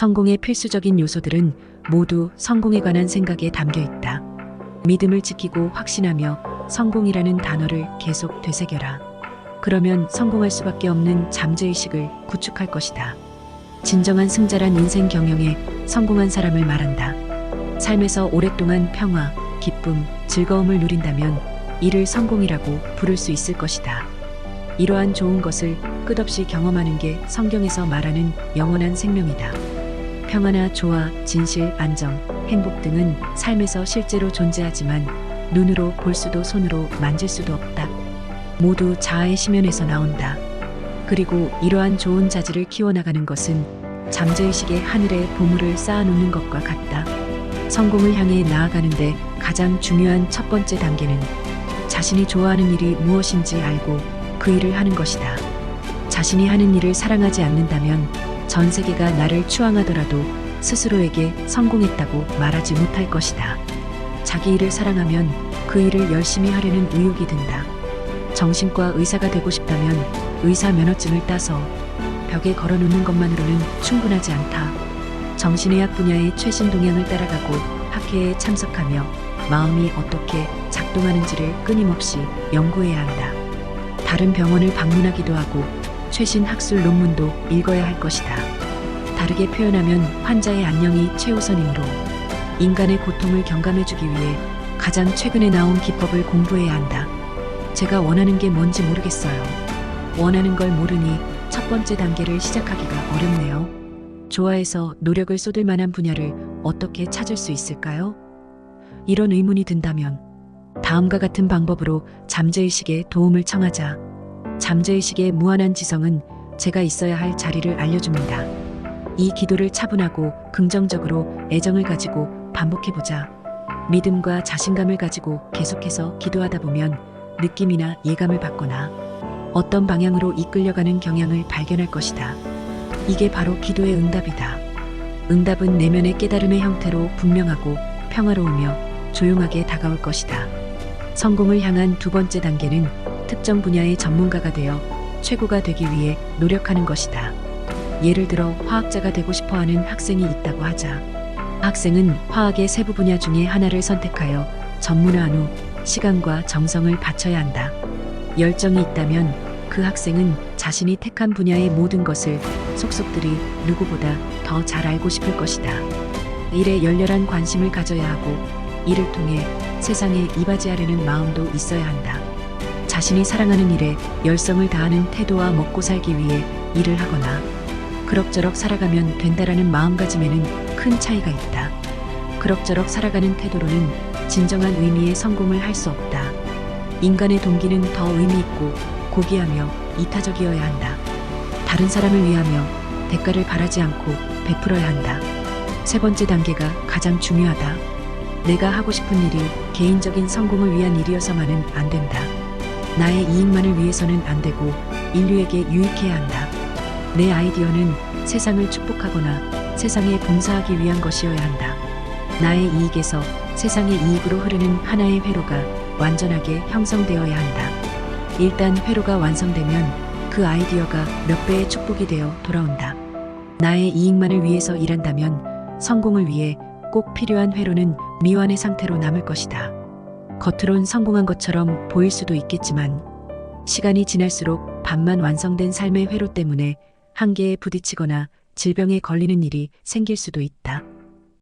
성공의 필수적인 요소들은 모두 성공에 관한 생각에 담겨 있다. 믿음을 지키고 확신하며 성공이라는 단어를 계속 되새겨라. 그러면 성공할 수밖에 없는 잠재의식을 구축할 것이다. 진정한 승자란 인생 경영에 성공한 사람을 말한다. 삶에서 오랫동안 평화, 기쁨, 즐거움을 누린다면 이를 성공이라고 부를 수 있을 것이다. 이러한 좋은 것을 끝없이 경험하는 게 성경에서 말하는 영원한 생명이다. 평화나 조화, 진실, 안정, 행복 등은 삶에서 실제로 존재하지만 눈으로 볼 수도 손으로 만질 수도 없다. 모두 자아의 심연에서 나온다. 그리고 이러한 좋은 자질을 키워나가는 것은 잠재의식의 하늘에 보물을 쌓아놓는 것과 같다. 성공을 향해 나아가는데 가장 중요한 첫 번째 단계는 자신이 좋아하는 일이 무엇인지 알고 그 일을 하는 것이다. 자신이 하는 일을 사랑하지 않는다면 전 세계가 나를 추앙하더라도 스스로에게 성공했다고 말하지 못할 것이다. 자기 일을 사랑하면 그 일을 열심히 하려는 의욕이 든다. 정신과 의사가 되고 싶다면 의사 면허증을 따서 벽에 걸어 놓는 것만으로는 충분하지 않다. 정신의학 분야의 최신 동향을 따라가고 학회에 참석하며 마음이 어떻게 작동하는지를 끊임없이 연구해야 한다. 다른 병원을 방문하기도 하고 최신 학술 논문도 읽어야 할 것이다. 다르게 표현하면 환자의 안녕이 최우선이므로 인간의 고통을 경감해주기 위해 가장 최근에 나온 기법을 공부해야 한다. 제가 원하는 게 뭔지 모르겠어요. 원하는 걸 모르니 첫 번째 단계를 시작하기가 어렵네요. 좋아해서 노력을 쏟을 만한 분야를 어떻게 찾을 수 있을까요? 이런 의문이 든다면 다음과 같은 방법으로 잠재의식에 도움을 청하자. 잠재의식의 무한한 지성은 제가 있어야 할 자리를 알려줍니다. 이 기도를 차분하고 긍정적으로 애정을 가지고 반복해보자. 믿음과 자신감을 가지고 계속해서 기도하다 보면 느낌이나 예감을 받거나 어떤 방향으로 이끌려가는 경향을 발견할 것이다. 이게 바로 기도의 응답이다. 응답은 내면의 깨달음의 형태로 분명하고 평화로우며 조용하게 다가올 것이다. 성공을 향한 두 번째 단계는 특정 분야의 전문가가 되어 최고가 되기 위해 노력하는 것이다. 예를 들어 화학자가 되고 싶어 하는 학생이 있다고 하자. 학생은 화학의 세부 분야 중에 하나를 선택하여 전문화한 후 시간과 정성을 바쳐야 한다. 열정이 있다면 그 학생은 자신이 택한 분야의 모든 것을 속속들이 누구보다 더 잘 알고 싶을 것이다. 일에 열렬한 관심을 가져야 하고 이를 통해 세상에 이바지하려는 마음도 있어야 한다. 자신이 사랑하는 일에 열성을 다하는 태도와 먹고 살기 위해 일을 하거나 그럭저럭 살아가면 된다라는 마음가짐에는 큰 차이가 있다. 그럭저럭 살아가는 태도로는 진정한 의미의 성공을 할 수 없다. 인간의 동기는 더 의미 있고 고귀하며 이타적이어야 한다. 다른 사람을 위하며 대가를 바라지 않고 베풀어야 한다. 세 번째 단계가 가장 중요하다. 내가 하고 싶은 일이 개인적인 성공을 위한 일이어서만은 안 된다. 나의 이익만을 위해서는 안 되고 인류에게 유익해야 한다. 내 아이디어는 세상을 축복하거나 세상에 봉사하기 위한 것이어야 한다. 나의 이익에서 세상의 이익으로 흐르는 하나의 회로가 완전하게 형성되어야 한다. 일단 회로가 완성되면 그 아이디어가 몇 배의 축복이 되어 돌아온다. 나의 이익만을 위해서 일한다면 성공을 위해 꼭 필요한 회로는 미완의 상태로 남을 것이다. 겉으론 성공한 것처럼 보일 수도 있겠지만 시간이 지날수록 반만 완성된 삶의 회로 때문에 한계에 부딪히거나 질병에 걸리는 일이 생길 수도 있다.